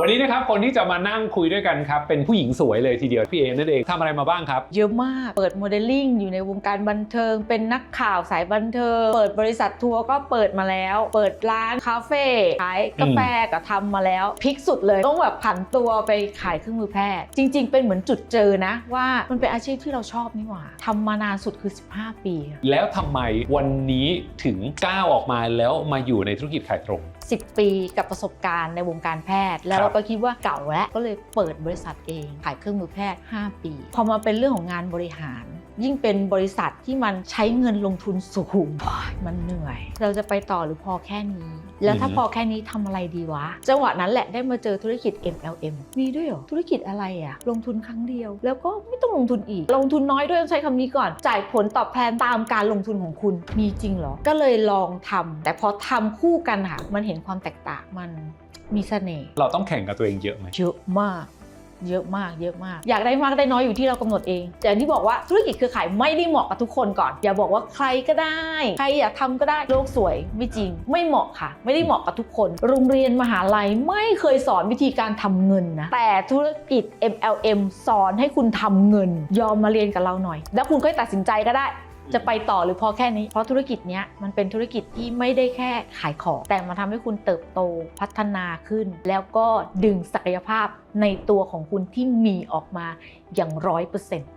วันนี้นะครับคนที่จะมานั่งคุยด้วยกันครับเป็นผู้หญิงสวยเลยทีเดียวพี่เอนั่นเองทำอะไรมาบ้างครับ เยอะมาก เปิดโมเดลลิ่งอยู่ในวงการบันเทิง เป็นนักข่าวสายบันเทิง เปิดบริษัททัวร์ก็เปิดมาแล้ว เปิดร้านคาเฟ่ขายกาแฟก็ทำมาแล้วพลิกสุดเลยต้องแบบผันตัวไปขายเครื่องมือแพทย์ จริง ๆ เป็นเหมือนจุดเจอนะ ว่ามันเป็นอาชีพที่เราชอบนี่หว่าทำมานานสุดคือ 15 ปีอะแล้วทำไมวันนี้ถึงก้าวออกมาแล้วมาอยู่ในธุรกิจขายตรง 10 ปีกับประสบการณ์ในวงการแพทย์ แล้วครับเราก็คิดว่าเก่าแล้วก็เลยเปิดบริษัทเองขายเครื่องมือแพทย์ 5 ปี พอมาเป็นเรื่องของงานบริหาร ยิ่งเป็นบริษัทที่มันใช้เงินลงทุนสูงโอ๊ยมันเหนื่อย เราจะไปต่อหรือพอแค่นี้ แล้วถ้าอือฮึพอแค่นี้ทำอะไรดีวะ จังหวะนั้นแหละได้มาเจอธุรกิจ MLM มีด้วยเหรอ ธุรกิจอะไรอะลงทุนครั้งเดียว แล้วก็ไม่ต้องลงทุนอีก ลงทุนน้อยด้วยต้องใช้คำนี้ก่อน จ่ายผลตอบแทนตามการลงทุนของคุณมีจริงเหรอ ก็เลยลองทำแต่พอทำคู่กันค่ะมันเห็นความแตกต่างมันมีเสน่ห์เราต้องแข่งกับตัวเองเยอะไหมเยอะมาก เยอะมากเยอะมาก อยากได้มากได้น้อยอยู่ที่เรากำหนดเอง แต่ที่บอกว่าธุรกิจเครือข่ายไม่ได้เหมาะกับทุกคนก่อน อย่าบอกว่าใครก็ได้ ใครอยากทำก็ได้โลกสวยไม่จริง ไม่เหมาะค่ะ ไม่ได้เหมาะกับทุกคน โรงเรียนมหาลัยไม่เคยสอนวิธีการทำเงินนะแต่ธุรกิจ MLM สอนให้คุณทำเงิน ยอมมาเรียนกับเราหน่อย แล้วคุณก็ตัดสินใจก็ได้ จะไปต่อหรือพอแค่นี้ เพราะธุรกิจเนี้ยมันเป็นธุรกิจที่ไม่ได้แค่ขายของ แต่มันทำให้คุณเติบโตพัฒนาขึ้น แล้วก็ดึงศักยภาพในตัวของคุณที่มีออกมาอย่างร้อยเปอร์เซ็นต์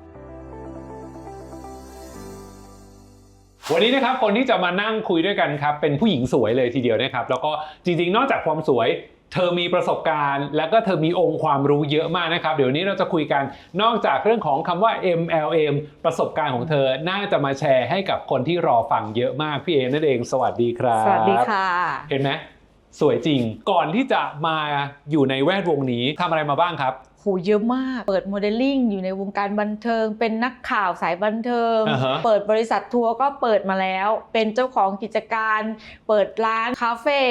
วันนี้นะครับคนที่จะมานั่งคุยด้วยกันครับเป็นผู้หญิงสวยเลยทีเดียวนะครับ แล้วก็จริงๆ นอกจากความสวย เธอมีประสบการณ์ แล้วก็เธอมีองค์ความรู้เยอะมากนะครับ เดี๋ยวนี้เราจะคุยกันนอกจากเรื่องของคำว่า MLM ประสบการณ์ของเธอน่าจะมาแชร์ให้กับคนที่รอฟังเยอะมากพี่เอนั่นเองสวัสดีครับ สวัสดีค่ะ เห็นไหมสวยจริง ก่อนที่จะมาอยู่ในแวดวงนี้ทำอะไรมาบ้างครับ โหเยอะมาก เปิดโมเดลลิ่งอยู่ในวงการบันเทิง เป็นนักข่าวสายบันเทิงอ่าฮะเปิดบริษัททัวร์ก็เปิดมาแล้ว เป็นเจ้าของกิจการ เปิดร้านคาเฟ่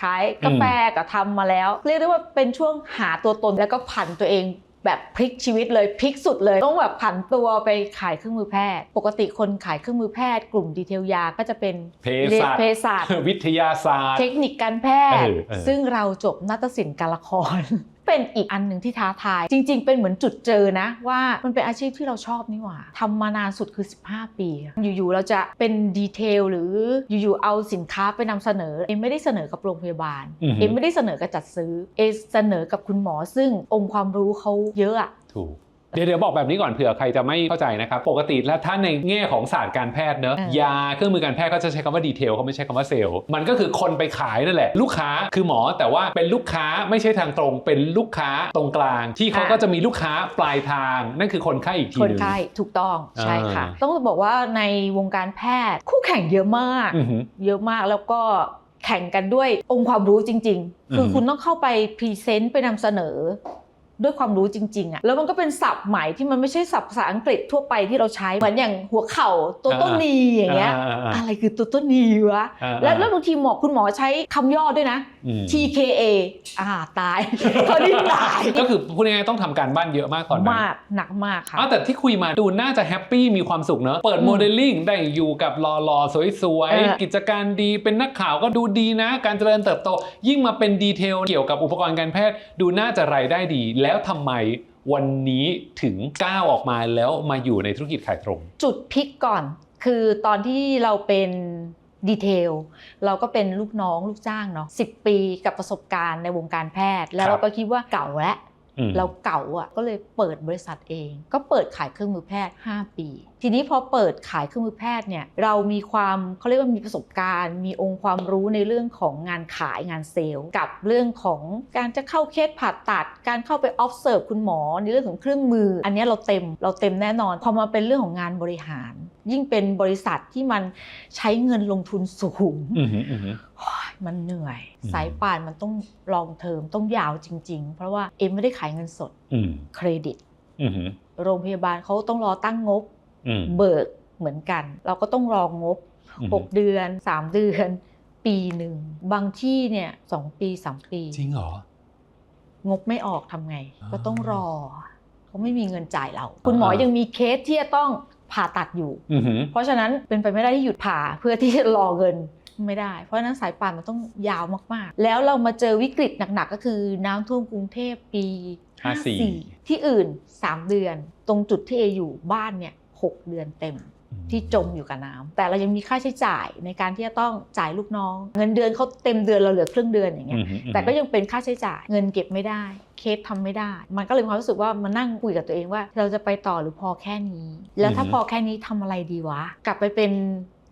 ขายกาแฟก็ทำมาแล้ว เรียกได้ว่าเป็นช่วงหาตัวตนแล้วก็ผันตัวเองแบบพลิกชีวิตเลยพลิกสุดเลย ต้องแบบผันตัวไปขายเครื่องมือแพทย์ ปกติคนขายเครื่องมือแพทย์ กลุ่มดีเทลยาก็จะเป็นเภสัชเภสัชวิทยาศาสตร์ เทคนิคการแพทย์เออเออซึ่งเราจบนาฏศิลป์การละคร เป็นอีกอันหนึ่งที่ท้าทาย จริง ๆ เป็นเหมือนจุดเจอนะ ว่ามันเป็นอาชีพที่เราชอบนี่หว่าทำมานานสุดคือ 15 ปีอะอยู่ๆเราจะเป็นดีเทลหรืออยู่ๆเอาสินค้าไปนำเสนอ เอ็มไม่ได้เสนอกับโรงพยาบาลอือฮึเอ็มไม่ได้เสนอกับจัดซื้อ เอมเสนอกับคุณหมอซึ่งองค์ความรู้เขาเยอะอะถูก เดี๋ยวเดี๋ยวบอกแบบนี้ก่อนเผื่อใครจะไม่เข้าใจนะครับปกติแล้วถ้าในแง่ของศาสตร์การแพทย์เนอะอ่ายยาเครื่องมือการแพทย์ก็จะใช้คำว่าดีเทลเขาไม่ใช้คำว่าเซลล์มันก็คือคนไปขายนั่นแหละ ลูกค้าคือหมอแต่ว่าเป็นลูกค้าไม่ใช่ทางตรงเป็นลูกค้าตรงกลาง ที่เขาก็จะมีลูกค้าปลายทาง นั่นคือคนไข้อีกทีคนหนึงไข้ถูกต้องใช่ค่ะอ่าต้องบอกว่าในวงการแพทย์ คู่แข่งเยอะมากอือหือเยอะมากแล้วก็แข่งกันด้วยองค์ความรู้จริง ๆ คืออฮึคุณต้องเข้าไปพรีเซนต์ไปนำเสนอ ด้วยความรู้จริงๆอะแล้วมันก็เป็นศัพท์ใหม่ที่มันไม่ใช่ศัพท์ภาษาอังกฤษทั่วไปที่เราใช้เหมือนอย่างหัวเข่าตัวต้นนีอย่างเงี้ยอ่าอ่าอ่าอะไรคือตัวต้นนีวะอ่าแล้วแล้วบางทีหมอคุณหมอใช้คำย่อด้วยนะอืม TKA อ่าตายตอนนี้ตายก็คือพูดง่ายๆต้องทำการบ้านเยอะมากตอนนั้นมากหนักมากค่ะอ้าวแต่ที่คุยมาดูน่าจะแฮปปี้มีความสุขเนอะเปิดอืมโมเดลลิ่งได้อยู่กับรอรอๆสวยเออๆกิจการดีเป็นนักข่าวก็ดูดีนะ การเจริญเติบโต ยิ่งมาเป็นดีเทลเกี่ยวกับอุปกรณ์การแพทย์ ดูน่าจะรายได้ดีแล้วทำไมวันนี้ถึงก้าวออกมาแล้วมาอยู่ในธุรกิจขายตรง จุดพลิกก่อน คือตอนที่เราเป็นดีเทลเราก็เป็นลูกน้องลูกจ้างเนาะสิปีกับประสบการณ์ในวงการแพทย์ แล้วครับเราก็คิดว่าเก่าแล้วอืมเราเก่าอะก็เลยเปิดบริษัทเอง ก็เปิดขายเครื่องมือแพทย์ 5 ปี ทีนี้พอเปิดขายเครื่องมือแพทย์เนี่ยเรามีความเขาเรียกว่ามีประสบการณ์ มีองค์ความรู้ในเรื่องของงานขายงานเซลล์ กับเรื่องของการจะเข้าเคสผ่าตัด การเข้าไป observe คุณหมอในเรื่องของเครื่องมือ อันเนี้ยเราเต็มเราเต็มแน่นอนพอมาเป็นเรื่องของงานบริหาร ยิ่งเป็นบริษัทที่มันใช้เงินลงทุนสูงอืมอืมอืมโอ๊ยมันเหนื่อยอืมสายป่านมันต้องลองเทอมต้องยาวจริง ๆ เพราะว่าเอ็มไม่ได้ขายเงินสดอืมเครดิตอืมอืมโรงพยาบาลเขาต้องรอตั้งงบอืม เบิกเหมือนกัน เราก็ต้องรองงบอืม6เดือน 3 เดือน ปีหนึ่ง บางที่เนี่ยสองปี3ปี จริงเหรอ งบไม่ออกทำไงอ่าก็ต้องรอ เขาไม่มีเงินจ่ายเรา คุณหมอยังมีเคสที่จะต้องผ่าตัดอยู่อืมอืมเพราะฉะนั้นเป็นไปไม่ได้ที่หยุดผ่าเพื่อที่จะรอเงินไม่ได้ เพราะฉะนั้นสายป่านมันต้องยาวมากๆ แล้วเรามาเจอวิกฤตหนักๆ ก็คือน้ำท่วมกรุงเทพปี54 54 ที่อื่น 3 เดือน ตรงจุดที่เออยู่บ้านเนี่ย 6 เดือนเต็มที่จมอยู่กับน้ำแต่เรายังมีค่าใช้จ่ายในการที่จะต้องจ่ายลูกน้อง เงินเดือนเขาเต็มเดือนเราเหลือครึ่งเดือนอย่างเงี้ยอืมอืมแต่ก็ยังเป็นค่าใช้จ่ายเงินเก็บไม่ได้ เคสทำไม่ได้ มันก็เลยมีความรู้สึกว่ามานั่งคุยกับตัวเองว่า เราจะไปต่อหรือพอแค่นี้ แล้วถ้าพอแค่นี้ทำอะไรดีวะ กลับไปเป็น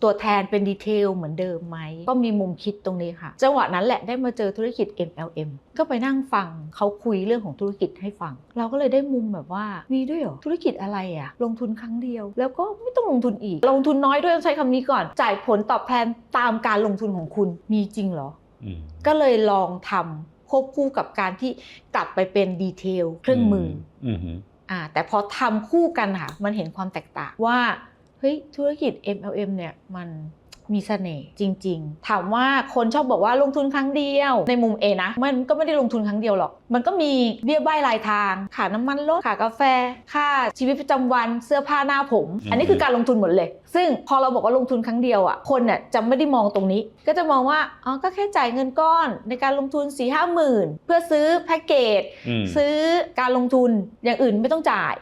ตัวแทนเป็นดีเทลเหมือนเดิมไหม ก็มีมุมคิดตรงนี้ค่ะ จังหวะนั้นแหละได้มาเจอธุรกิจ MLM ก็ไปนั่งฟังเขาคุยเรื่องของธุรกิจให้ฟัง เราก็เลยได้มุมแบบว่ามีด้วยเหรอ ธุรกิจอะไรอะลงทุนครั้งเดียว แล้วก็ไม่ต้องลงทุนอีก ลงทุนน้อยด้วยต้องใช้คำนี้ก่อน จ่ายผลตอบแทนตามการลงทุนของคุณมีจริงเหรออืมก็เลยลองทำควบคู่กับการที่กลับไปเป็นดีเทลเครื่องมือออืมอืมอ่าแต่พอทำคู่กันค่ะมันเห็นความแตกต่างว่า เฮ้ยธุรกิจ MLM เนี่ยมันมีเสน่ห์จริง ๆ ถามว่าคนชอบบอกว่าลงทุนครั้งเดียว ในมุมเอนะ มันก็ไม่ได้ลงทุนครั้งเดียวหรอก มันก็มีเบี้ยใบ้รายทางค่าน้ำมันรถค่ากาแฟ ค่าชีวิตประจำวันเสื้อผ้าหน้าผม อันนี้คือการลงทุนหมดเลย ซึ่งพอเราบอกว่าลงทุนครั้งเดียวอะคนเนี่ยจะไม่ได้มองตรงนี้ ก็จะมองว่าอ๋อก็แค่จ่ายเงินก้อน ในการลงทุน4ี่ห้าหมื่นเพื่อซื้อแพ็กเกจอืมซื้อการลงทุนอย่างอื่นไม่ต้องจ่าย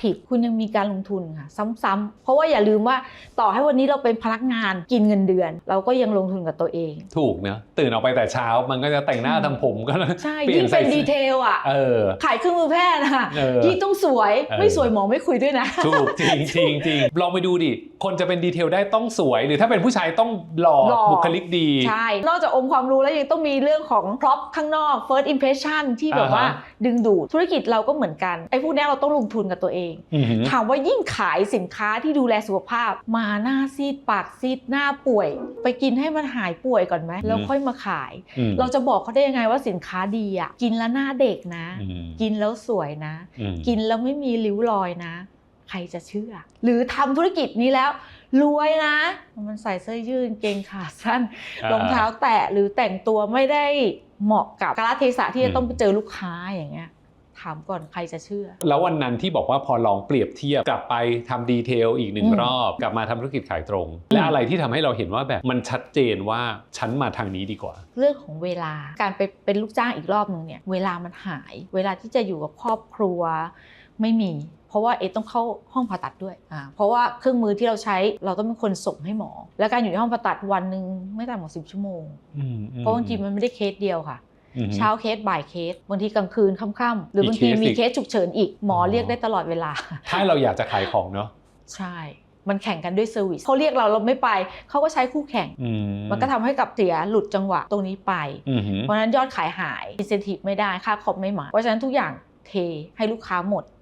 ผิดคุณยังมีการลงทุนค่ะ ซ้ำๆเพราะว่าอย่าลืมว่าต่อให้วันนี้เราเป็นพนักงานกินเงินเดือน เราก็ยังลงทุนกับตัวเอง ถูกเนอะตื่นออกไปแต่เช้ามันก็จะแต่งหน้าทำผมก็ใช่เปลี่ยิ่ยงนใส่เป็นดีเทลอะเออขายเครื่องมือแพทย์อะเออยิ่งต้องสวยเออไม่สวยหมอไม่คุยด้วยนะ ถูกจริงจริงจริงลองไปดูดิคนจะเป็นดีเทลได้ต้องสวย หรือถ้าเป็นผู้ชายต้องหล่อหล่อบุคลิกดีใช่นอกจากองค์ความรู้แล้วยังต้องมีเรื่องของพร็อพข้างนอก first impression ที่แบบว่าอ่าฮะดึงดูดธุรกิจเราก็เหมือนกันไอ้พวกเนี้ยเราต้องลงทุนกับตัวเองอือหือถามว่ายิ่งขายสินค้าที่ดูแลสุขภาพ มาหน้าซีดปากซีดหน้าป่วย ไปกินให้มันหายป่วยก่อนไหมแล้วค่อยมาขายอืมเราจะบอกเขาได้ยังไงว่าสินค้าดีอะกินแล้วหน้าเด็กนะอืมกินแล้วสวยนะอืมกินแล้วไม่มีริ้วรอยนะ ใครจะเชื่อ หรือทำธุรกิจนี้แล้วรวยนะ มันใส่เสื้อยืดกางเกงขาสั้นรองเท้าแตะหรือแต่งตัวไม่ได้เหมาะกับกาลเทศะที่จะต้องไปเจอลูกค้าอย่างเงี้ย ถามก่อนใครจะเชื่อ แล้ววันนั้นที่บอกว่าพอลองเปรียบเทียบกลับไปทำดีเทลอีกหนึ่งอืมรอบ กลับมาทำธุรกิจขายตรง และอะไรที่ทำให้เราเห็นว่าแบบมันชัดเจนว่าฉันมาทางนี้ดีกว่า เรื่องของเวลาการไปเป็นลูกจ้างอีกรอบหนึ่งเนี่ยเวลามันหาย เวลาที่จะอยู่กับครอบครัวไม่มี เพราะว่าเอต้องเข้าห้องผ่าตัดด้วยอ่าเพราะว่าเครื่องมือที่เราใช้เราต้องเป็นคนส่งให้หมอ และการอยู่ในห้องผ่าตัดวันหนึ่งไม่ต่ำกว่าสิบชั่วโมงอืมอืมเพราะบางทีมันไม่ได้เคสเดียวค่ะอืม เช้าเคสบ่ายเคสบางทีกลางคืนค่ำๆหรือบางทีอีกเคสมีอีกเคสฉุกเฉินอีกหมอออเรียกได้ตลอดเวลา ถ้าเราอยากจะขายของเนาะใช่มันแข่งกันด้วยเซอร์วิสเขาเรียกเราเราไม่ไป เขาก็ใช้คู่แข่งอืมันก็ทำให้กับเสียหลุดจังหวะตรงนี้ไปอืมหือเพราะฉะนั้นยอดขายหาย incentive ไม่ได้ค่าคอมไม่มา เพราะฉะนั้นทุกอย่างเทให้ลูกค้าหมดอืมหือ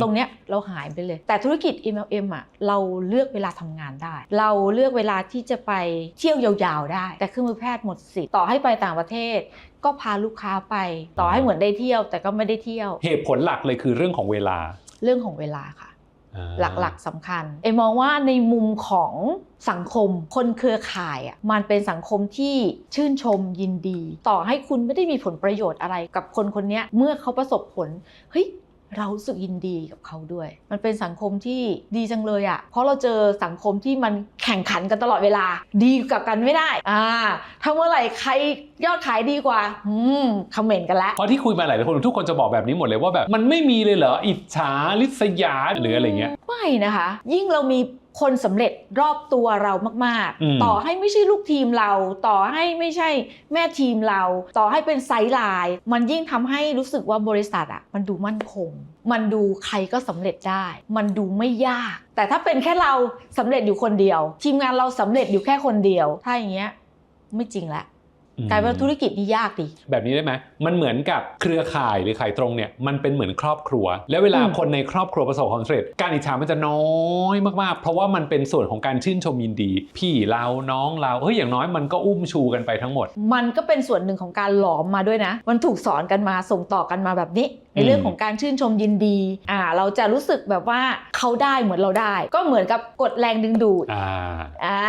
ตรงเนี้ยเราหายไปเลย แต่ธุรกิจ MLM อะเราเลือกเวลาทำงานได้ เราเลือกเวลาที่จะไปเที่ยวยาวๆได้ แต่เครื่องมือแพทย์หมดสิทธิ์ต่อให้ไปต่างประเทศ ก็พาลูกค้าไป ต่อให้เหมือนได้เที่ยว แต่ก็ไม่ได้เที่ยว เหตุผลหลักเลยคือเรื่องของเวลา เรื่องของเวลาค่ะอ่าหลักๆสำคัญ เอมองว่าในมุมของสังคมคนเครือข่ายอะมันเป็นสังคมที่ชื่นชมยินดี ต่อให้คุณไม่ได้มีผลประโยชน์อะไรกับคนคนเนี้ยเมื่อเขาประสบผลเฮ้ย เรารู้สึกยินดีกับเขาด้วย มันเป็นสังคมที่ดีจังเลยอะ เพราะเราเจอสังคมที่มันแข่งขันกันตลอดเวลา ดีกับกันไม่ได้ อ่าถ้าเมื่อไหร่ใครยอดขายดีกว่า อืมคอมเมนต์กันแล้ว เพราะที่คุยมาหลายๆคนทุกคนจะบอกแบบนี้หมดเลยว่าแบบมันไม่มีเลยเหรอ อิจฉาลิษยาหรืออะไรเงี้ย ไม่นะคะ ยิ่งเรามี คนสำเร็จรอบตัวเรามากอืมๆต่อให้ไม่ใช่ลูกทีมเรา ต่อให้ไม่ใช่แม่ทีมเรา ต่อให้เป็นไซด์ไลน์มันยิ่งทำให้รู้สึกว่าบริษัทอะมันดูมั่นคง มันดูใครก็สำเร็จได้ มันดูไม่ยาก แต่ถ้าเป็นแค่เราสำเร็จอยู่คนเดียว ทีมงานเราสำเร็จอยู่แค่คนเดียว ถ้าอย่างเงี้ยไม่จริงละ กลายเป็นว่าธุรกิจนี่ยากดิแบบนี้ได้ไหมมันเหมือนกับเครือข่ายหรือขายตรงเนี่ยมันเป็นเหมือนครอบครัว แล้วเวลาอืมคนในครอบครัวประสบความสำเร็จ การอิจฉามันจะน้อยมากๆ เพราะว่ามันเป็นส่วนของการชื่นชมยินดี พี่เราน้องเราเฮ้ยอย่างน้อยมันก็อุ้มชูกันไปทั้งหมด มันก็เป็นส่วนหนึ่งของการหลอมมาด้วยนะ มันถูกสอนกันมาส่งต่อกันมาแบบนี้ในเรื่องของการชื่นชมยินดีอ่าเราจะรู้สึกแบบว่าเขาได้เหมือนเราได้ ก็เหมือนกับกดแรงดึงดูดอ่าอ่า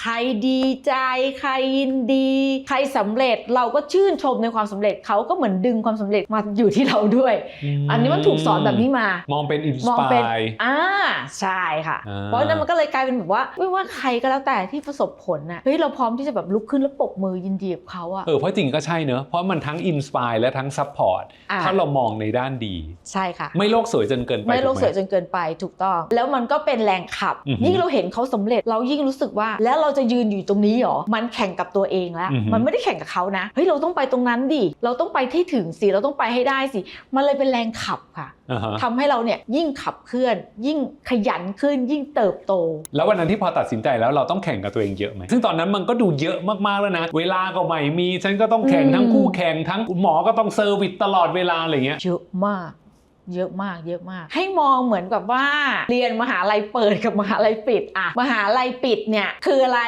ใครดีใจ ใครยินดี ใครสำเร็จเราก็ชื่นชมในความสำเร็จเขาก็เหมือนดึงความสำเร็จมาอยู่ที่เราด้วย อันนี้มันถูกสอนแบบนี้มา มองเป็นอินสมองปาเป็นยอ่าใช่ค่ะอ่าเพราะฉะนั้นมันก็เลยกลายเป็นแบบว่าไม่ว่าใครก็แล้วแต่ที่ประสบผลน่ะเฮ้ยเราพร้อมที่จะแบบลุกขึ้นแล้วปรบมือยินดีกับเขาอะเออเพราะจริงก็ใช่เนอะเพราะมันทั้งอินสปายและทั้งซัพพอร์ตอ่าถ้าเรามองในด้านดี ใช่ค่ะ ไม่โลกสวยจนเกินไปไม่โลกถูหสวยจนเกินไปถูกต้อง แล้วมันก็เป็นแรงขับอือหือยิ่งเราเห็นเขาสำเร็จเรายิ่งรู้สึกว่า แล้วเราจะยืนอยู่ตรงนี้หรอมันแข่งกับตัวเองแล้วอือหือมันไม่ได้แข่งกับเขานะเฮ้ยเราต้องไปตรงนั้นดิเราต้องไปที่ถึงสิเราต้องไปให้ได้สิมันเลยเป็นแรงขับค่ะอ่าฮะทำให้เราเนี่ยยิ่งขับเคลื่อน ยิ่งขยันขึ้น ยิ่งเติบโต แล้ววันนั้นที่พอตัดสินใจแล้วเราต้องแข่งกับตัวเองเยอะไหมซึ่งตอนนั้นมันก็ดูเยอะมากๆแล้วนะ เวลาก็ไม่มี ฉันก็ต้องแข่งอืมทั้งคู่แข่งทั้งหมอก็ต้องเซอร์วิสตลอดเวลาอะไรเงี้ยเยอะมากเยอะมากเยอะมาก ให้มองเหมือนกับว่าเรียนมหาลัยเปิดกับมหาลัยปิดอะมหาลัยปิดเนี่ยคืออะไร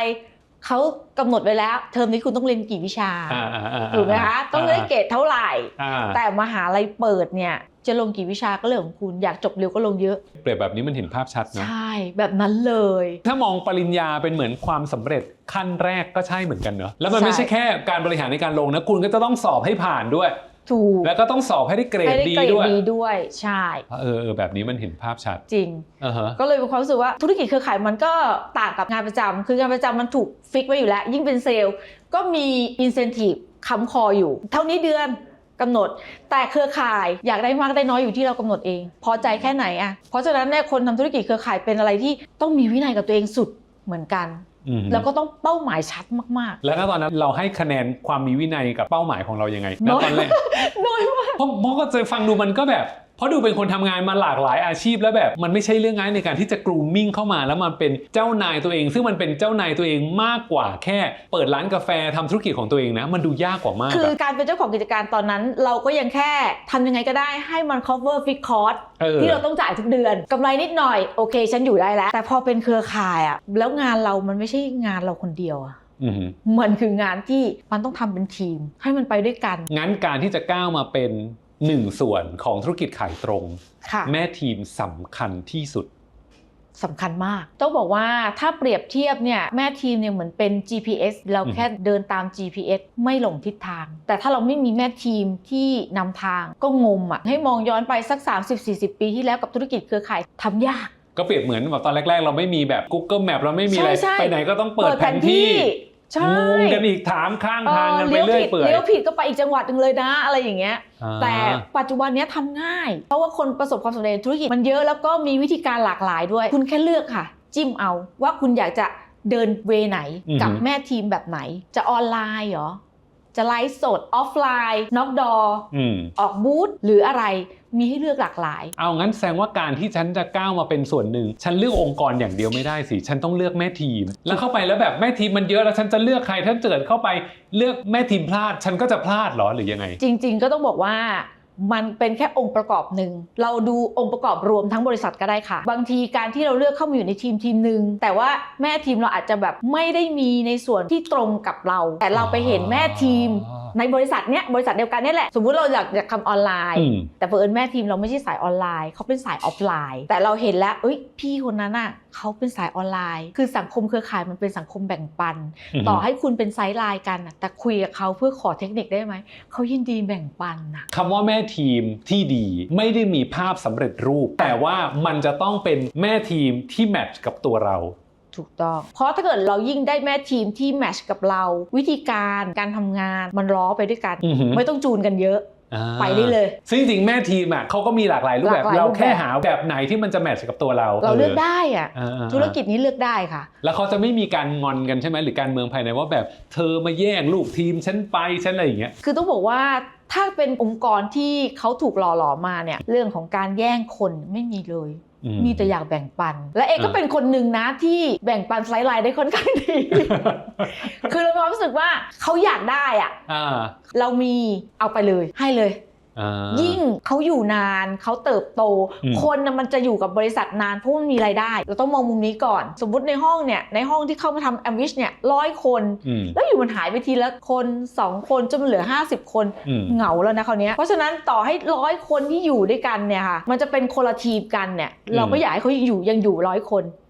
เขากำหนดไว้แล้ว เทอมนี้คุณต้องเรียนกี่วิชาอ่าอ่าอ่าถูกไหมคะต้องได้เกรดเท่าไหร่อ่าแต่มหาลัยเปิดเนี่ย จะลงกี่วิชาก็เรื่องของคุณ อยากจบเร็วก็ลงเยอะ เปรียบแบบนี้มันเห็นภาพชัดเนอะ ใช่ แบบนั้นเลย ถ้ามองปริญญาเป็นเหมือนความสำเร็จขั้นแรกก็ใช่เหมือนกันเนอะแล้วมันไม่ใช่แค่การบริหารในการลงนะคุณก็จะต้องสอบให้ผ่านด้วย ถูก แล้วก็ต้องสอบให้ได้เกรด ให้ได้ ดี เกรด ด้วย ดีด้วย ใช่ เออเออแบบนี้มันเห็นภาพชัด จริง อ่าฮะ ก็เลยมีความรู้สึกว่าธุรกิจเครือข่ายมันก็ต่างกับงานประจำคืองานประจำมันถูกฟิกไว้อยู่แล้ว ยิ่งเป็นเซลล์ก็มีอินเซนティブค้ำคออยู่ เท่านี้เดือน กำหนด แต่เครือข่ายอยากได้มากได้น้อยอยู่ที่เรากำหนดเอง พอใจแค่ไหนอะเพราะฉะนั้นเนี่ยคนทำธุรกิจเครือข่ายเป็นอะไรที่ต้องมีวินัยกับตัวเองสุดเหมือนกันอืมแล้วก็ต้องเป้าหมายชัดมากแล้วณตอนนั้นเราให้คะแนนความมีวินัยกับเป้าหมายของเรายังไงณน้อยตอนแรกๆน้อยมากเพราะเพราะก็จะฟังดูมันก็แบบ เพราะดูเป็นคนทำงานมาหลากหลายอาชีพแล้วแบบ มันไม่ใช่เรื่องง่ายในการที่จะกรูมมิ่งเข้ามาแล้วมันเป็นเจ้านายตัวเอง ซึ่งมันเป็นเจ้านายตัวเองมากกว่าแค่ เปิดร้านกาแฟทำธุรกิจของตัวเองนะ มันดูยากกว่ามาก คืออะการเป็นเจ้าของกิจการตอนนั้น เราก็ยังแค่ทำยังไงก็ได้ให้มัน cover fix cost เออที่เราต้องจ่ายทุกเดือนกำไรนิดหน่อยโอเค ฉันอยู่ได้แล้ว แต่พอเป็นเครือข่ายอะแล้วงานเรามันไม่ใช่งานเราคนเดียวอะอือหือมันคืองานที่มันต้องทำเป็นทีม ให้มันไปด้วยกัน งั้นการที่จะก้าวมาเป็น หนึ่งส่วนของธุรกิจขายตรงค่ะแม่ทีมสำคัญที่สุดสำคัญมาก ต้องบอกว่าถ้าเปรียบเทียบเนี่ยแม่ทีมเนี่ยเหมือนเป็น GPS เราแค่เดินตาม GPS ไม่หลงทิศทาง แต่ถ้าเราไม่มีแม่ทีมที่นำทางก็งมอะให้มองย้อนไปสัก 30-40 ปีที่แล้วกับธุรกิจเครือข่ายทำยากก็เปรียบเหมือนแบบตอนแรก ๆ เราไม่มีแบบ Google Map เราไม่มีอะไรใช่ใช่ไปไหนก็ต้องเปิดแผนที่ ใช่งงกันอีกถามข้างทางกันไปเลี้ยวเรื่อยผิดเปื่อยเลี้ยวผิดก็ไปอีกจังหวัดหนึ่งเลยนะอะไรอย่างเงี้ยอ่าแต่ปัจจุบันเนี้ยทำง่าย เพราะว่าคนประสบความสำเร็จในธุรกิจมันเยอะแล้วก็มีวิธีการหลากหลายด้วย คุณแค่เลือกค่ะ จิ้มเอาว่าคุณอยากจะเดินเวไหนกับแม่ทีมแบบไหนจะออนไลน์เหรอ จะไลฟ์สดออฟไลน์น็อกดออืมออกบูธหรืออะไรมีให้เลือกหลากหลาย เอางั้นแสดงว่าการที่ฉันจะก้าวมาเป็นส่วนหนึ่ง ฉันเลือกองค์กรอย่างเดียวไม่ได้สิ ฉันต้องเลือกแม่ทีม แล้วเข้าไปแล้วแบบแม่ทีมมันเยอะแล้วฉันจะเลือกใครถ้าเกิดเข้าไปเลือกแม่ทีมพลาด ฉันก็จะพลาดเหรอหรือยังไง จริง ๆ ก็ต้องบอกว่า มันเป็นแค่องค์ประกอบหนึ่ง เราดูองค์ประกอบรวมทั้งบริษัทก็ได้ค่ะ บางทีการที่เราเลือกเข้ามาอยู่ในทีมทีมหนึ่งแต่ว่าแม่ทีมเราอาจจะแบบไม่ได้มีในส่วนที่ตรงกับเรา แต่เราไปเห็นแม่ทีมอ๋อในบริษัทเนี้ยบริษัทเดียวกันเนี่ยแหละสมมุติเราอยากอยากทำออนไลน์อืมแต่เผอิญแม่ทีมเราไม่ใช่สายออนไลน์เขาเป็นสายออฟไลน์ แต่เราเห็นแล้วเอ้ยพี่คนนั้นอะเขาเป็นสายออนไลน์ คือสังคมเครือข่ายมันเป็นสังคมแบ่งปัน ต่อให้คุณเป็นไซด์ไลน์กันน่ะแต่คุยกับเขาเพื่อขอเทคนิคได้ไหมเขายินดีแบ่งปันนะคำว่าแม่ทีมที่ดี ไม่ได้มีภาพสำเร็จรูป แต่ว่ามันจะต้องเป็นแม่ทีมที่แมทช์กับตัวเรา ถูกต้อง เพราะถ้าเกิดเรายิ่งได้แม่ทีมที่แมทชกับเรา วิธีการการทำงานมันล้อไปด้วยกัน อือหือ ไม่ต้องจูนกันเยอะอ่า ไปได้เลย ซึ่งจริงๆแม่ทีมอะเขาก็มีหลากหลายรูปแบบหลากหลายเราแค่รูปแบบหาแบบไหนที่มันจะแมทช์กับตัวเรา เราเลือกได้อะอ่าๆๆธุรกิจนี้เลือกได้ค่ะ แล้วเขาจะไม่มีการงอนกันใช่ไหมหรือการเมืองภายในว่าแบบเธอมาแย่งลูกทีมฉันไปฉันอะไรอย่างเงี้ย คือต้องบอกว่าถ้าเป็นองค์กรที่เขาถูกหล่อหลอมมาเนี่ยเรื่องของการแย่งคนไม่มีเลยอื มีแต่อยากแบ่งปัน และเอกก็อ่าเป็นคนหนึ่งนะที่แบ่งปันไซส์ไลน์ได้ค่อนข้างดี คือเรามีความรู้สึกว่าเขาอยากได้อะอ่าเรามีเอาไปเลยให้เลยอ่า ยิ่งเขาอยู่นานเขาเติบโตอืมคนนะมันจะอยู่กับบริษัทนานเพราะมันมีรายได้ เราต้องมองมุมนี้ก่อน สมมุติในห้องเนี่ยในห้องที่เข้ามาทำแอมวิชเนี่ยร้อยคนอืมแล้วอยู่มันหายไปทีละคนสองคนจนมันเหลือ 50 คนอืมเหงาแล้วนะคราวเนี้ยเพราะฉะนั้นต่อให้ร้อยคนที่อยู่ด้วยกันเนี่ยค่ะมันจะเป็นคนละทีมกันเนี่ยเราก็อยากให้เขาอยู่ยังอยู่ร้อยคนอ่า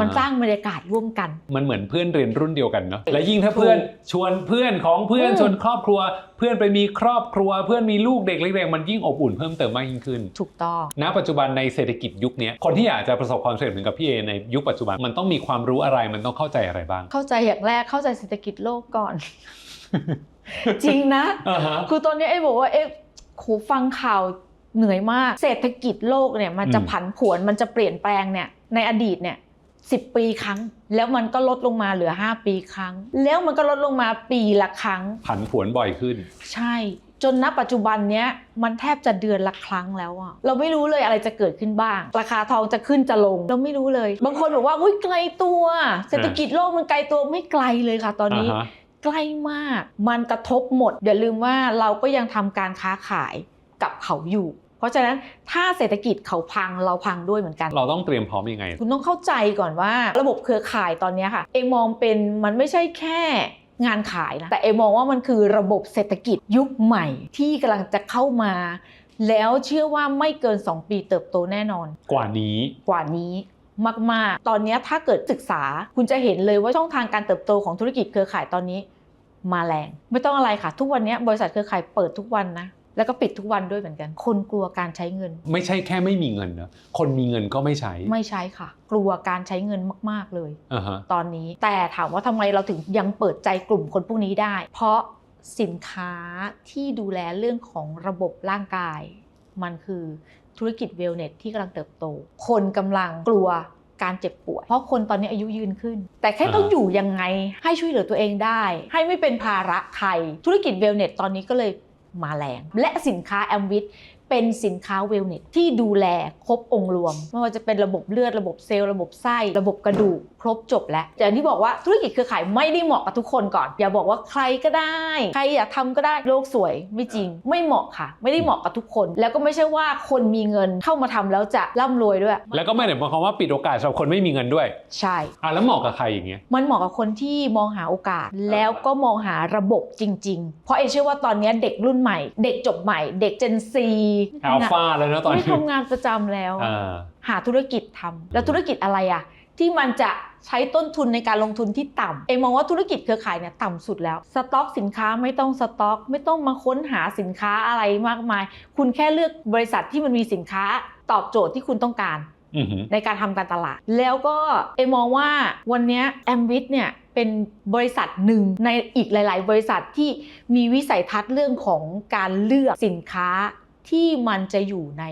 มันสร้างบรรยากาศร่วมกัน มันเหมือนเพื่อนเรียนรุ่นเดียวกันเนาะและยิ่งถ้าเพื่อนชวนเพื่อนของเพื่อนอืมชวนครอบครัว เพื่อนไปมีครอบครัว เพื่อนมีลูกเด็กเล็กๆมันยิ่งอบอุ่นเพิ่มเติมมากยิ่งขึ้น ถูกต้องณปัจจุบันในเศรษฐกิจยุคเนี้ยคนที่อยากจะประสบความสำเร็จเหมือนกับพี่เอในยุคปัจจุบันมันต้องมีความรู้อะไรมันต้องเข้าใจอะไรบ้าง เข้าใจอย่างแรกเข้าใจเศรษฐกิจโลกก่อน จริงนะอ่าฮะคือตอนนี้เอ๊บอกว่าเอ๊ะโหฟังข่าวเหนื่อยมาก เศรษฐกิจโลกเนี่ยมันจะอืมผันผวนมันจะเปลี่ยนแปลงเนี่ยในอดีตเนี่ย สิปีครั้ง แล้วมันก็ลดลงมาเหลือ 5 ปีครั้ง แล้วมันก็ลดลงมาปีละครั้ง ผันผวนบ่อยขึ้น ใช่ จนณปัจจุบันเนี้ยมันแทบจะเดือนละครั้งแล้วอะเราไม่รู้เลยอะไรจะเกิดขึ้นบ้าง ราคาทองจะขึ้นจะลง เราไม่รู้เลย บางคนบอกว่าอุ้ยไกลตัว เศรษฐกิจโลกมันไกลตัวไม่ไกลเลยค่ะ ตอนนี้อ่าฮะใกล้มาก มันกระทบหมดอย่าลืมว่าเราก็ยังทำการค้าขายกับเขาอยู่เพ ราะฉะนั้นถ้าเศรษฐกิจเขาพังเราพังด้วยเหมือนกัน เราต้องเตรียมพร้อมยังไง คุณต้องเข้าใจก่อนว่าระบบเครือข่ายตอนเนี้ยค่ะ เองมองเป็นมันไม่ใช่แค่งานขายนะแต่เองมองว่ามันคือระบบเศรษฐกิจยุคใหม่ที่กำลังจะเข้ามา แล้วเชื่อว่าไม่เกิน 2 ปีเติบโตแน่นอน กว่านี้กว่านี้มาก ๆ ตอนนี้ถ้าเกิดศึกษาคุณจะเห็นเลยว่าช่องทางการเติบโตของธุรกิจเครือข่ายตอนนี้ มาแรง ไม่ต้องอะไรค่ะ ทุกวันนี้บริษัทเครือข่ายเปิดทุกวันนะ แล้วก็ปิดทุกวันด้วยเหมือนกัน คนกลัวการใช้เงิน ไม่ใช่แค่ไม่มีเงินนะคนมีเงินก็ไม่ใช้ ไม่ใช้ค่ะ กลัวการใช้เงินมาก ๆเลยอ่าฮะตอนนี้แต่ถามว่าทำไมเราถึงยังเปิดใจกลุ่มคนพวกนี้ได้ เพราะสินค้าที่ดูแลเรื่องของระบบร่างกาย มันคือธุรกิจเวลเนสที่กำลังเติบโต คนกำลังกลัวการเจ็บป่วยเพราะคนตอนนี้อายุยืนขึ้น แต่แค่ต้องอ่าอยู่ยังไงให้ช่วยเหลือตัวเองได้ ให้ไม่เป็นภาระใคร ธุรกิจเวลเนสตอนนี้ก็เลย มาแรงและสินค้าแอมวิทเป็นสินค้าเวลเนสที่ดูแลครบองค์รวม ไม่ว่าจะเป็นระบบเลือดระบบเซลล์ระบบไส้ ระบบกระดูก ครบจบแล้วแต่อย่างที่บอกว่าธุรกิจเครือข่ายไม่ได้เหมาะกับทุกคนก่อน อย่าบอกว่าใครก็ได้ ใครอยากทำก็ได้โลกสวยไม่จริง ไม่เหมาะค่ะ ไม่ได้เหมาะกับทุกคน แล้วก็ไม่ใช่ว่าคนมีเงินเข้ามาทำแล้วจะร่ำรวยด้วย แล้วก็ไม่ได้หมายความว่าปิดโอกาสสำหรับคนไม่มีเงินด้วย ใช่อะแล้วเหมาะกับใครอย่างเงี้ยมันเหมาะกับคนที่มองหาโอกาส แล้วก็มองหาระบบจริง ๆ เพราะเอเชื่อว่าตอนนี้เด็กรุ่นใหม่ เด็กจบใหม่ เด็กเจนซีอัลฟาแล้วนะตอนไม่นี้ทำงานประจำแล้วอ่าหาธุรกิจทำแล้วธุรกิจอะไรอะ ที่มันจะใช้ต้นทุนในการลงทุนที่ต่ำเองมองว่าธุรกิจเครือข่ายเนี่ยต่ำสุดแล้ว สต็อกสินค้าไม่ต้องสต็อก ไม่ต้องมาค้นหาสินค้าอะไรมากมาย คุณแค่เลือกบริษัทที่มันมีสินค้าตอบโจทย์ที่คุณต้องการอือหือในการทำการตลาด แล้วก็เอมองว่าวันเนี้แอมวิทเนี่ยเป็นบริษัทหนึ่งในอีกหลาย ๆ บริษัทที่มีวิสัยทัศน์เรื่องของการเลือกสินค้าที่มันจะอยู่ใน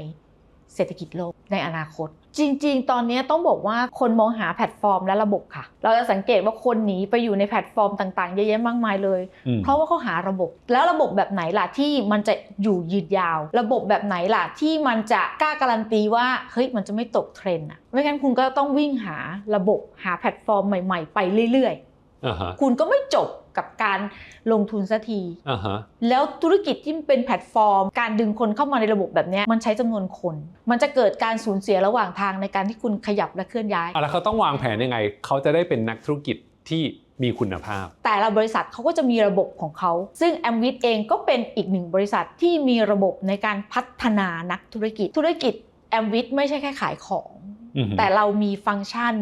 เศรษฐกิจโลกในอนาคต จริง ๆ ตอนนี้ต้องบอกว่าคนมองหาแพลตฟอร์มและระบบค่ะ เราจะสังเกตว่าคนหนีไปอยู่ในแพลตฟอร์มต่างๆ เยอะแยะมากมายเลยอืมเพราะว่าเขาหาระบบ แล้วระบบแบบไหนล่ะที่มันจะอยู่ยืนยาว ระบบแบบไหนล่ะที่มันจะกล้าการันตีว่าเฮ้ยมันจะไม่ตกเทรนด์อะไม่งั้นคุณก็ต้องวิ่งหาระบบหาแพลตฟอร์มใหม่ ๆ ไปเรื่อยอ่าฮะๆคุณก็ไม่จบ กับการลงทุนสักทีอ่าฮะแล้วธุรกิจที่เป็นแพลตฟอร์ม การดึงคนเข้ามาในระบบแบบเนี้ยมันใช้จำนวนคน มันจะเกิดการสูญเสียระหว่างทางในการที่คุณขยับและเคลื่อนย้ายอะแล้วเขาต้องวางแผนยังไง เขาจะได้เป็นนักธุรกิจที่มีคุณภาพ แต่ละบริษัทเขาก็จะมีระบบของเขา ซึ่ง a m w i t เองก็เป็นอีกหนึ่งบริษัทที่มีระบบในการพัฒนานักธุรกิจ ธุรกิจ a m w i t ไม่ใช่แค่ขายของอือหือแต่เรามีฟังก์ชัน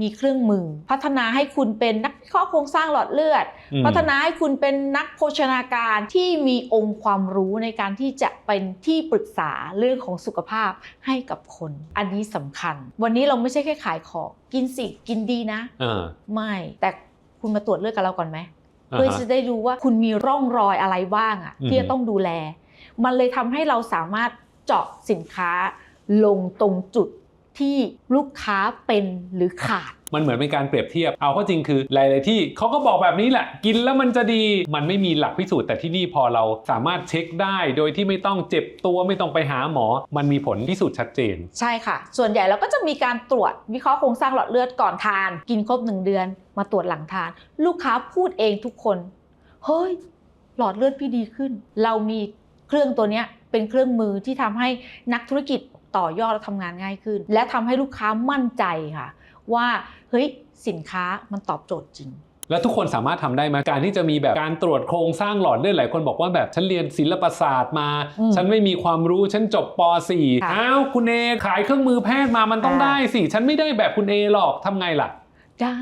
มีเครื่องมือ พัฒนาให้คุณเป็นนักวิเคราะห์โครงสร้างหลอดเลือดอืมพัฒนาให้คุณเป็นนักโภชนาการที่มีองค์ความรู้ในการที่จะเป็นที่ปรึกษาเรื่องของสุขภาพให้กับคน อันนี้สำคัญ วันนี้เราไม่ใช่แค่ขายของกินสิกินดีนะอ่าไม่แต่คุณมาตรวจเลือดกับเราก่อนไหมอ่าเพื่อฮะจะได้รู้ว่าคุณมีร่องรอยอะไรบ้างอะอืมที่จะต้องดูแล มันเลยทำให้เราสามารถเจาะสินค้าลงตรงจุด ที่ลูกค้าเป็นหรือขาด มันเหมือนเป็นการเปรียบเทียบ เอาเข้าจริงคือหลาย ๆ ที่เขาก็บอกแบบนี้แหละ กินแล้วมันจะดี มันไม่มีหลักพิสูจน์แต่ที่นี่พอเราสามารถเช็คได้ โดยที่ไม่ต้องเจ็บตัวไม่ต้องไปหาหมอ มันมีผลพิสูจน์ชัดเจน ใช่ค่ะ ส่วนใหญ่เราก็จะมีการตรวจวิเคราะห์โครงสร้างหลอดเลือดก่อนทาน กินครบหนึ่งเดือน มาตรวจหลังทาน ลูกค้าพูดเองทุกคน เฮ้ย หลอดเลือดพี่ดีขึ้น เรามีเครื่องตัวเนี้ยเป็นเครื่องมือที่ทำให้นักธุรกิจ ต่อยอดและทำงานง่ายขึ้น และทำให้ลูกค้ามั่นใจค่ะ ว่าเฮ้ยสินค้ามันตอบโจทย์จริงแล้วทุกคนสามารถทำได้ไหมการที่จะมีแบบการตรวจโครงสร้างหลอดเลือดหลายคนบอกว่าแบบฉันเรียนศิลปศาสตร์มาอืมฉันไม่มีความรู้ฉันจบป .4 ค่ะอ้าวคุณเอขายเครื่องมือแพทย์มามันต้องอ่าได้สิ ฉันไม่ได้แบบคุณเอหรอกทำไงล่ะ ได้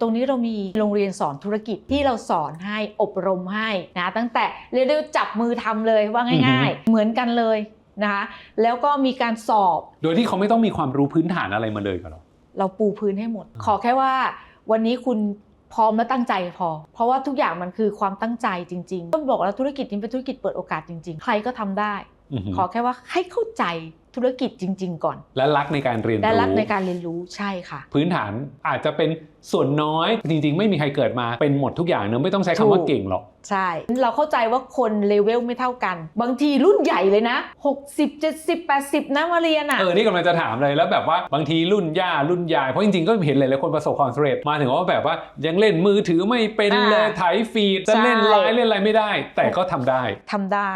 ตรงนี้เรามีโรงเรียนสอนธุรกิจที่เราสอนให้อบรมให้นะตั้งแต่เรียกได้ว่าจับมือทำเลยว่าง่าย ๆ เหมือนกันเลย นะคะแล้วก็มีการสอบ โดยที่เขาไม่ต้องมีความรู้พื้นฐานอะไรมาเลยกันหรอเราปูพื้นให้หมดอืมขอแค่ว่าวันนี้คุณพร้อมและตั้งใจพอ เพราะว่าทุกอย่างมันคือความตั้งใจจริงๆต้องบอกแล้วธุรกิจนี้เป็นธุรกิจเปิดโอกาสจริง ๆ ใครก็ทำได้อือหือขอแค่ว่าให้เข้าใจ ธุรกิจจริง ๆ ก่อน และรักในการเรียนและรู้รักในการเรียนรู้ใช่ค่ะ พื้นฐานอาจจะเป็นส่วนน้อยจริง ๆ ไม่มีใครเกิดมาเป็นหมดทุกอย่างเนอะไม่ต้องใช้คำว่าถูกเก่งหรอกใช่ เราเข้าใจว่าคนเลเวลไม่เท่ากัน บางทีรุ่นใหญ่เลยนะ 60 70 80 นะมาเรียนอะ เออ นี่กำลังจะถามเลยแล้วแบบว่าบางทีรุ่นย่ารุ่นยาย เพราะจริงๆ ก็เห็นหลายๆคนประสบความสำเร็จมาถึงว่าแบบว่ายังเล่นมือถือไม่เป็นอ่าเลยไถฟีดจะใช่เล่นไลน์เล่นอะไรไม่ได้ แต่ก็ทำได้ทำได้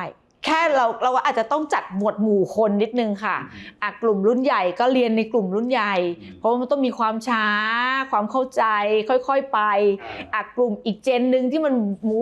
แค่เราเราอาจจะต้องจัดหมวดหมู่คนนิดนึงค่ะอะกลุ่มรุ่นใหญ่ก็เรียนในกลุ่มรุ่นใหญ่ เพราะว่ามันต้องมีความช้า ความเข้าใจค่อยๆไปอะกลุ่มอีกเจนหนึ่งที่มันหมู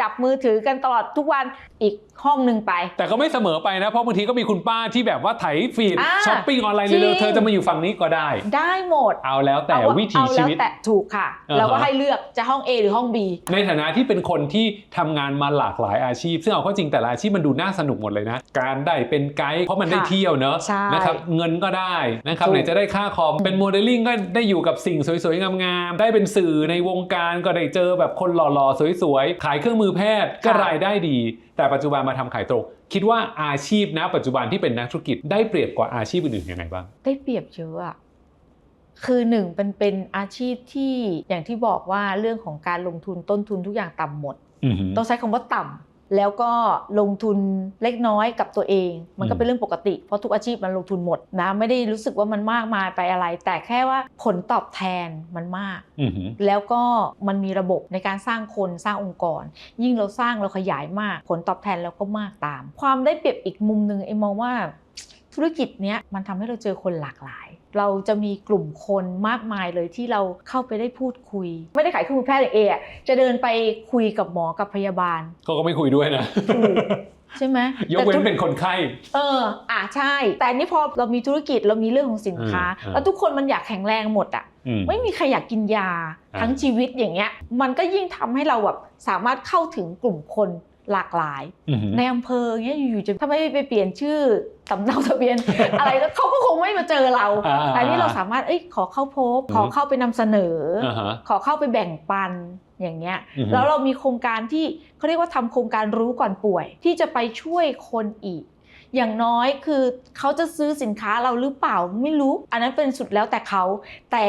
จับมือถือกันตลอดทุกวันอีกห้องหนึ่งไป แต่ก็ไม่เสมอไปนะ เพราะบางทีก็มีคุณป้าที่แบบว่าไถฟีดอ่าช้อปปิ้งออนไลน์จริเร็วง ๆเธอจะมาอยู่ฝั่งนี้ก็ได้ ได้หมดเอาแล้วแต่เอาวิถีเอาชีแล้ววิตแต่ถูกค่ะ อ่าฮะ เราก็ให้เลือกจะห้อง A หรือห้อง B ในฐานะที่เป็นคนที่ทำงานมาหลากหลายอาชีพ ซึ่งเอาเข้าจริงแต่ละอาชีพมันดูน่าสนุกหมดเลยนะ การได้เป็นไกด์เพราะมันได้ค่ะเที่ยวเนอะใช่นะครับเงินก็ได้นะครับถูกไหนจะได้ค่าคอมเป็นโมเดลลิ่งก็ได้อยู่กับสิ่งสวยๆงามๆได้เป็นสื่อในวงการก็ได้เจอแบบคนหล่อๆสวยๆขายเครื่องมือแพทย์ก็รายได้ดี แต่ปัจจุบันมาทำขายตรง คิดว่าอาชีพนะปัจจุบันที่เป็นนักธุรกิจได้เปรียบกว่าอาชีพอื่นๆยังไงบ้าง ได้เปรียบเยอะอะคือหนึ่งเป็นเป็นอาชีพที่อย่างที่บอกว่าเรื่องของการลงทุนต้นทุนทุกอย่างต่ำหมดอือหือต้องใช้คำว่าต่ำ แล้วก็ลงทุนเล็กน้อยกับตัวเอง มันก็อืมเป็นเรื่องปกติ เพราะทุกอาชีพมันลงทุนหมดนะไม่ได้รู้สึกว่ามันมากมายไปอะไร แต่แค่ว่าผลตอบแทนมันมากอือหือแล้วก็มันมีระบบในการสร้างคนสร้างองค์กร ยิ่งเราสร้างเราขยายมาก ผลตอบแทนเราก็มากตาม ความได้เปรียบอีกมุมหนึ่งไอ้มองว่าธุรกิจเนี้ยมันทำให้เราเจอคนหลากหลาย เราจะมีกลุ่มคนมากมายเลยที่เราเข้าไปได้พูดคุย ไม่ได้ขายเครื่องมือแพทย์อย่างเออะจะเดินไปคุยกับหมอกับพยาบาลเขาก็ไม่คุยด้วยนะถูกใช่ไหมยกเว้นแต่ทุเป็นคนไข้ เออ อะใช่ แต่อันนี่พอเรามีธุรกิจเรามีเรื่องของสินค้าอืมแล้วทุกคนมันอยากแข็งแรงหมดอะอืมไม่มีใครอยากกินยาอ่าทั้งชีวิตอย่างเงี้ย มันก็ยิ่งทำให้เราแบบสามารถเข้าถึงกลุ่มคน หลากหลายอือหือในอำเภอเงี้ยอยู่ๆจะถ้าไม่ไปเปลี่ยนชื่อสำเนาทะเบียน อะไรก็เขาก็คงไม่มาเจอเราอ่าแต่นี่เราสามารถเอ้ยขอเข้าพบ ขอเข้าไปนำเสนอออ่าฮะขอเข้าไปแบ่งปันอย่างเงี้ยอือฮึแล้วเรามีโครงการที่เขาเรียกว่าทำโครงการรู้ก่อนป่วย ที่จะไปช่วยคนอีก อย่างน้อยคือเขาจะซื้อสินค้าเราหรือเปล่าไม่รู้ อันนั้นเป็นสุดแล้วแต่เขาแต่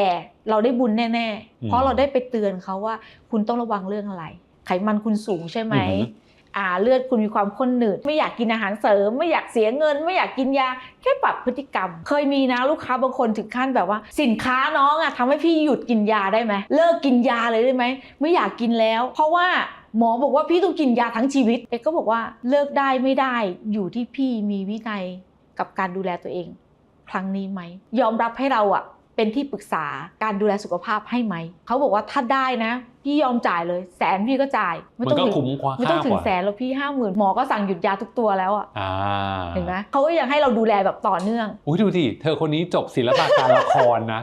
เราได้บุญแน่ ๆ เพราะเราได้ไปเตือนเขาว่า คุณต้องระวังเรื่องอะไร ไขมันคุณสูงใช่ไหมอือฮึอ่า เลือดคุณมีความข้นหนืด ไม่อยากกินอาหารเสริม ไม่อยากเสียเงิน ไม่อยากกินยา แค่ปรับพฤติกรรม เคยมีนะลูกค้าบางคนถึงขั้นแบบว่า สินค้าน้องอะทำให้พี่หยุดกินยาได้ไหมเลิกกินยาเลยได้ไหมไม่อยากกินแล้ว เพราะว่าหมอบอกว่าพี่ต้องกินยาทั้งชีวิตเอกก็บอกว่าเลิกได้ไม่ได้อยู่ที่พี่มีวินัยกับการดูแลตัวเอง ครั้งนี้ไหม ยอมรับให้เราอะ เป็นที่ปรึกษาการดูแลสุขภาพให้ไหม เขาบอกว่าถ้าได้นะ พี่ยอมจ่ายเลย แสนพี่ก็จ่ายมันต้องก็ถึงคุ้มกว่าไม่ต้องค่าถึกงว่าแสนแล้วพี่ห้าหมื่นหมอก็สั่งหยุดยาทุกตัวแล้วอะอ่าเห็นไหมเขาก็ยังให้เราดูแลแบบต่อเนื่องอุ้ยดูดิเธอคนนี้จบศิลปะการละครนะ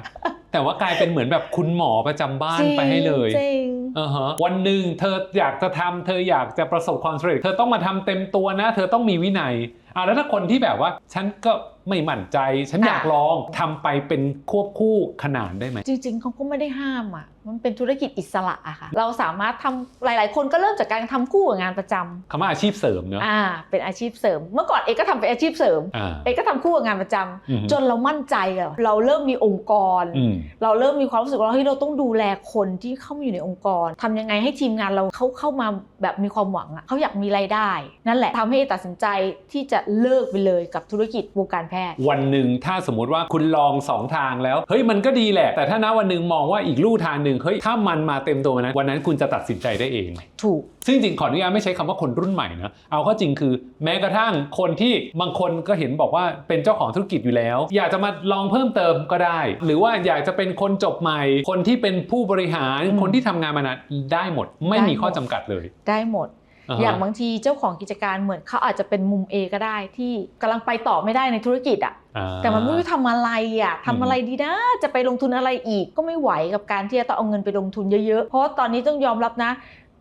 แต่ว่ากลายเป็นเหมือนแบบคุณหมอประจำบ้านไปให้เลยจริงอ่าฮะวันหนึ่งเธออยากจะทำเธออยากจะประสบความสำเร็จ เธอต้องมาทำเต็มตัวนะ เธอต้องมีวินัย อ่าแล้วถ้าคนที่แบบว่าฉันก็ไม่มั่นใจ ฉันค่ะอยากลองทำไปเป็นควบคู่ขนานได้ไหม จริงๆเขาก็ไม่ได้ห้ามอะมันเป็นธุรกิจอิสระอะค่ะ เราสามารถทำหลายๆ คนก็เริ่มจากการทำคู่กับงานประจำคำว่าอาชีพเสริมเนอะอ่าเป็นอาชีพเสริม เมื่อก่อนเอกก็ทำเป็นอาชีพเสริมอ่าเอกก็ทำคู่กับงานประจำอือฮึจนเรามั่นใจอะเราเริ่มมีองค์กรอืมเราเริ่มมีความรู้สึกว่าเฮ้ยเราต้องดูแลคนที่เข้ามาอยู่ในองค์กรทำยังไงให้ทีมงานเราเขาเข้ามาแบบมีความหวังอะเขาอยากมีรายได้ นั่นแหละทำให้ตัดสินใจที่จะเลิกไปเลยกับธุรกิจวงการแพทย์ วันหนึ่งถ้าสมมติว่าคุณลองสองทางแล้ว เฮ้ยมันก็ดีแหละ แต่ถ้าณวันหนึ่งมองว่าอีกลู่ทางหนึ่งเฮ้ยถ้ามันมาเต็มตัวนั้นวันนั้นคุณจะตัดสินใจได้เองไหมถูก ซึ่งจริงๆขออนุญาตไม่ใช้คำว่าคนรุ่นใหม่นะเอาเข้าจริงคือ แม้กระทั่งคนที่บางคนก็เห็นบอกว่าเป็นเจ้าของธุรกิจอยู่แล้ว อยากจะมาลองเพิ่มเติมก็ได้ หรือว่าอยากจะเป็นคนจบใหม่ คนที่เป็นผู้บริหารอืมคนที่ทำงานมานานได้หมด ไม่มีได้หมดข้อจำกัดเลย ได้หมดฮะ อย่างบางทีเจ้าของกิจการเหมือนเขาอาจจะเป็นมุม A ก็ได้ที่กำลังไปต่อไม่ได้ในธุรกิจอะอ่าแต่มันไม่รู้ทำอะไรอะทำอะไรดีนะจะไปลงทุนอะไรอีกก็ไม่ไหวกับการที่จะต้องเอาเงินไปลงทุนเยอะๆเพราะว่าตอนนี้ต้องยอมรับนะ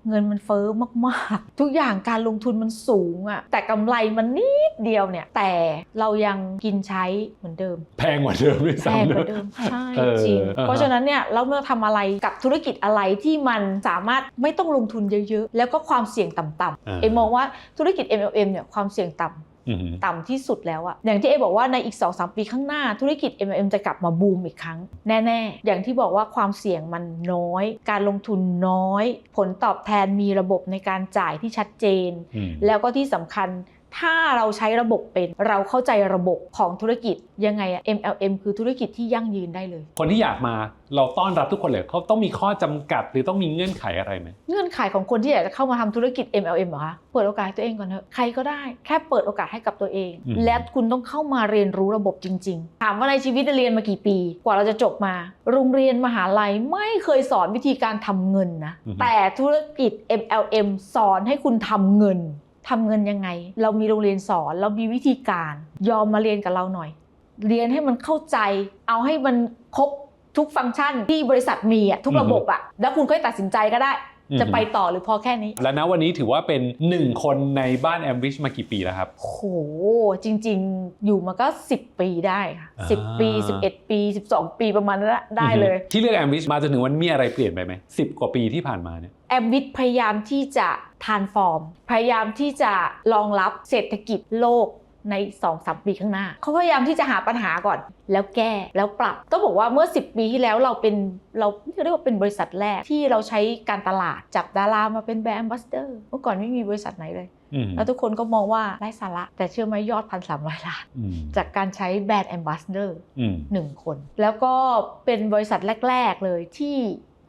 เงินมันเฟ้อมากๆ ทุกอย่างการลงทุนมันสูงอะแต่กำไรมันนิดเดียวเนี่ย แต่เรายังกินใช้เหมือนเดิม แพงกว่าเดิมด้วยแพงซ้ำกว่านะเดิมใช่เออจริงอ่าฮะเพราะฉะนั้นเนี่ยเราเมื่อทำอะไรกับธุรกิจอะไรที่มันสามารถไม่ต้องลงทุนเยอะๆ แล้วก็ความเสี่ยงต่ำๆเอมองว่าธุรกิจ MLM เนี่ยความเสี่ยงต่ำอืม ต่ำที่สุดแล้วอะอย่างที่เอบอกว่าในอีก 2-3 ปีข้างหน้าธุรกิจ MLM จะกลับมาบูมอีกครั้ง แน่ ๆ อย่างที่บอกว่าความเสี่ยงมันน้อย การลงทุนน้อย ผลตอบแทนมีระบบในการจ่ายที่ชัดเจนอืมแล้วก็ที่สำคัญ ถ้าเราใช้ระบบเป็นเราเข้าใจระบบของธุรกิจยังไงอะ MLM คือธุรกิจที่ยั่งยืนได้เลย คนที่อยากมาเราต้อนรับทุกคนเลยเขาต้องมีข้อจำกัด หรือต้องมีเงื่อนไขอะไรไหมเงื่อนไขของคนที่อยากจะเข้ามาทำธุรกิจ MLM เหรอคะเปิดโอกาสให้ตัวเองก่อนเถอะใครก็ได้แค่เปิดโอกาสให้กับตัวเองอืมและคุณต้องเข้ามาเรียนรู้ระบบจริง ๆ ถามว่าในชีวิตเรียนมากี่ปี กว่าเราจะจบมา โรงเรียนมหาลัยไม่เคยสอนวิธีการทำเงินนะแต่ธุรกิจ MLM สอนให้คุณทำเงิน ทำเงินยังไง เรามีโรงเรียนสอนเรามีวิธีการยอมมาเรียนกับเราหน่อย เรียนให้มันเข้าใจ เอาให้มันครบทุกฟังก์ชันที่บริษัทมีอะทุกระบบอะแล้วคุณค่อยตัดสินใจก็ได้ จะไปต่อหรือพอแค่นี้ และณวันนี้ถือว่าเป็นหนึ่งคนในบ้านแอมริชมากี่ปีแล้วครับโหจริง ๆ อยู่มาก็ 10 ปีได้ค่ะอ่า10ปี 11 ปี 12 ปีประมาณนั้นอะได้เลย ที่เลือกแอมริชมาจนถึงวันมีอะไรเปลี่ยนไปไหมสิบกว่าปีที่ผ่านมาเนี่ย แอมบิทพยายามที่จะทานฟอร์ม พยายามที่จะรองรับเศรษฐกิจโลกใน2-3ปีข้างหน้า เขาพยายามที่จะหาปัญหาก่อน แล้วแก้แล้วปรับ ต้องบอกว่าเมื่อ 10 ปีที่แล้วเราเป็นเราเรียกว่าเป็นบริษัทแรกที่เราใช้การตลาดจับดารามาเป็นแบรนด์บัสเดอร์เมื่อก่อนไม่มีบริษัทไหนเลยอืมแล้วทุกคนก็มองว่าไร้สาระ แต่เชื่อไหมยอดพันสามร้อยล้านอืมจากการใช้แบรนด์แอมบ s สเดอร์อืมหนึ่งคน แล้วก็เป็นบริษัทแรก ๆเลยที่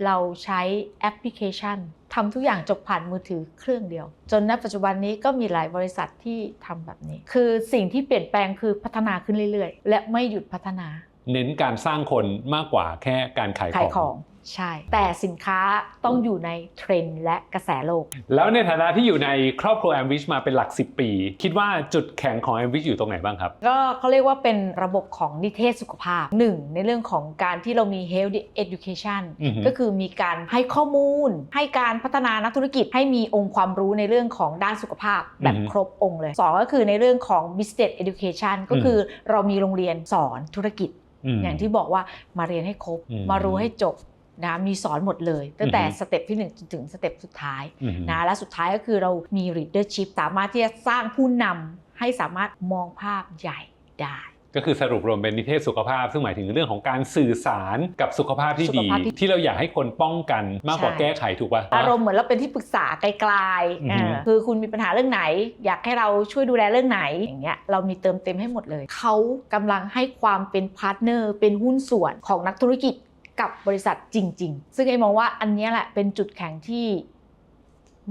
เราใช้แอปพลิเคชันทำทุกอย่างจบผ่านมือถือเครื่องเดียว จนณปัจจุบันนี้ก็มีหลายบริษัทที่ทำแบบนี้ คือสิ่งที่เปลี่ยนแปลงคือพัฒนาขึ้นเรื่อยๆ และไม่หยุดพัฒนา เน้นการสร้างคนมากกว่าแค่การขายขขาอยงของ ใช่ แต่สินค้าต้องอยู่ในเทรนด์และกระแสโลก แล้วในฐานะที่อยู่ในครอบครัวแอมริชมาเป็นหลัก 10 ปี คิดว่าจุดแข็งของแอมริชอยู่ตรงไหนบ้างครับ ก็เขาเรียกว่าเป็นระบบของนิเทศสุขภาพหนึ่งในเรื่องของการที่เรามี health education อือฮึ ก็คือมีการให้ข้อมูล ให้การพัฒนานักธุรกิจ ให้มีองค์ความรู้ในเรื่องของด้านสุขภาพแบบอือฮึครบองค์เลยสองก็คือในเรื่องของ business education ก็คือเรามีโรงเรียนสอนธุรกิจ ม อย่างที่บอกว่ามาเรียนให้ครบ อืมมารู้ให้จบ นะมีสอนหมดเลย ตั้งแต่อือฮึสเต็ปที่หนึ่งจนถึงสเต็ปสุดท้ายอืมนะและสุดท้ายก็คือเรามี leadership สามารถที่จะสร้างผู้นำให้สามารถมองภาพใหญ่ได้ก็คือสรุปรวมเป็นนิเทศสุขภาพ ซึ่งหมายถึงเรื่องของการสื่อสารกับสุขภาพที่สุดีขภาพที่ที่เราอยากให้คนป้องกันมากกว่าใช่แก้ไขถูกป่ะอารมณ์เหมือนเราเป็นที่ปรึกษาไกลๆอือฮึเออคือคุณมีปัญหาเรื่องไหน อยากให้เราช่วยดูแลเรื่องไหนอย่างเงี้ยเรามีเติมเต็มให้หมดเลย เขากำลังให้ความเป็นพาร์ทเนอร์เป็นหุ้นส่วนของนักธุรกิจ กับบริษัทจริง ๆ ซึ่งไอ้มองว่าอันเนี้ยแหละเป็นจุดแข็งที่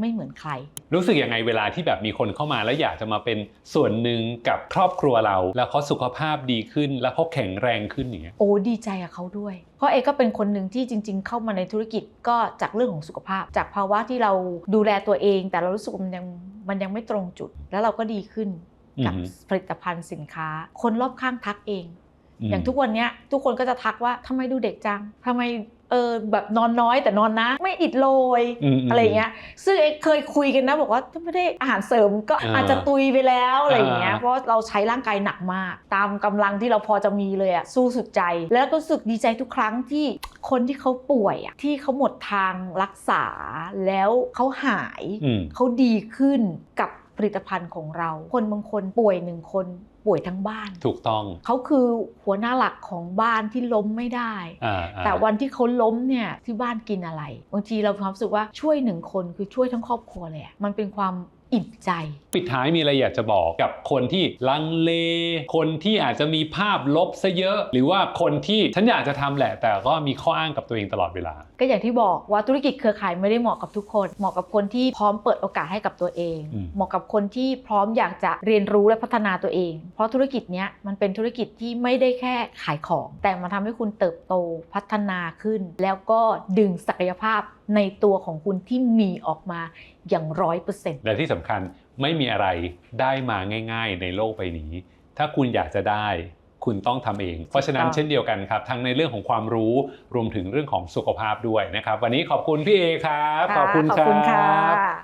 ไม่เหมือนใคร รู้สึกยังไงเวลาที่แบบมีคนเข้ามาแล้วอยากจะมาเป็นส่วนหนึ่งกับครอบครัวเรา แล้วเขาสุขภาพดีขึ้น แล้วเขาแข็งแรงขึ้นอย่างเงี้ยโอ้ดีใจกับเขาด้วย เพราะเอก็เป็นคนหนึ่งที่จริง ๆ เข้ามาในธุรกิจก็จากเรื่องของสุขภาพ จากภาวะที่เราดูแลตัวเอง แต่เรารู้สึกว่ามันยังมันยังไม่ตรงจุด แล้วเราก็ดีขึ้นกับอือฮึผลิตภัณฑ์สินค้า คนรอบข้างทักเอง อย่างทุกวันเนี้ยทุกคนก็จะทักว่าทำไมดูเด็กจังทำไมเออแบบนอนน้อยแต่นอนนะ ไม่อิดโรยมมอะไรอย่างเงี้ยซึ่งเอ็กเคยคุยกันนะบอกว่าถ้าไม่ได้อาหารเสริมก็อ่าอาจจะตุยไปแล้วอะไรอย่างเงี้ยอ่าเพราะเราใช้ร่างกายหนักมาก ตามกำลังที่เราพอจะมีเลยอะสู้สุดใจ แล้วก็รู้สึกดีใจทุกครั้งที่คนที่เขาป่วยอะที่เขาหมดทางรักษาแล้วเขาหายอืมเขาดีขึ้นกับผลิตภัณฑ์ของเรา คนบางคนป่วยหนึ่งคน ป่วยทั้งบ้าน ถูกต้องเขาคือหัวหน้าหลักของบ้านที่ล้มไม่ได้อ่าอ่าแต่วันที่เขาล้มเนี่ยที่บ้านกินอะไร บางทีเรามีความรู้สึกว่าช่วยหนึ่งคนคือช่วยทั้งครอบครัวเลยอะมันเป็นความ อิ่มใจ ปิดท้ายมีอะไรอยากจะบอกกับคนที่ลังเล คนที่อาจจะมีภาพลบซะเยอะ หรือว่าคนที่ฉันอยากจะทำแหละ แต่ก็มีข้ออ้างกับตัวเองตลอดเวลา ก็อย่างที่บอกว่าธุรกิจเครือข่ายไม่ได้เหมาะกับทุกคน เหมาะกับคนที่พร้อมเปิดโอกาสให้กับตัวเองอืมเหมาะกับคนที่พร้อมอยากจะเรียนรู้และพัฒนาตัวเอง เพราะธุรกิจเนี้ยมันเป็นธุรกิจที่ไม่ได้แค่ขายของ แต่มันทำให้คุณเติบโตพัฒนาขึ้น แล้วก็ดึงศักยภาพในตัวของคุณที่มีออกมาอย่างร้อยเปอร์เซ็นต์และที่สำคัญไม่มีอะไรได้มาง่าย ๆ ในโลกใบนี้ ถ้าคุณอยากจะได้คุณต้องทำเอง เพราะฉะนั้นถูกต้องเช่นเดียวกันครับ ทั้งในเรื่องของความรู้รวมถึงเรื่องของสุขภาพด้วยนะครับ วันนี้ขอบคุณพี่เอครับ ขอบคุณขอบครัคุณค่ะบ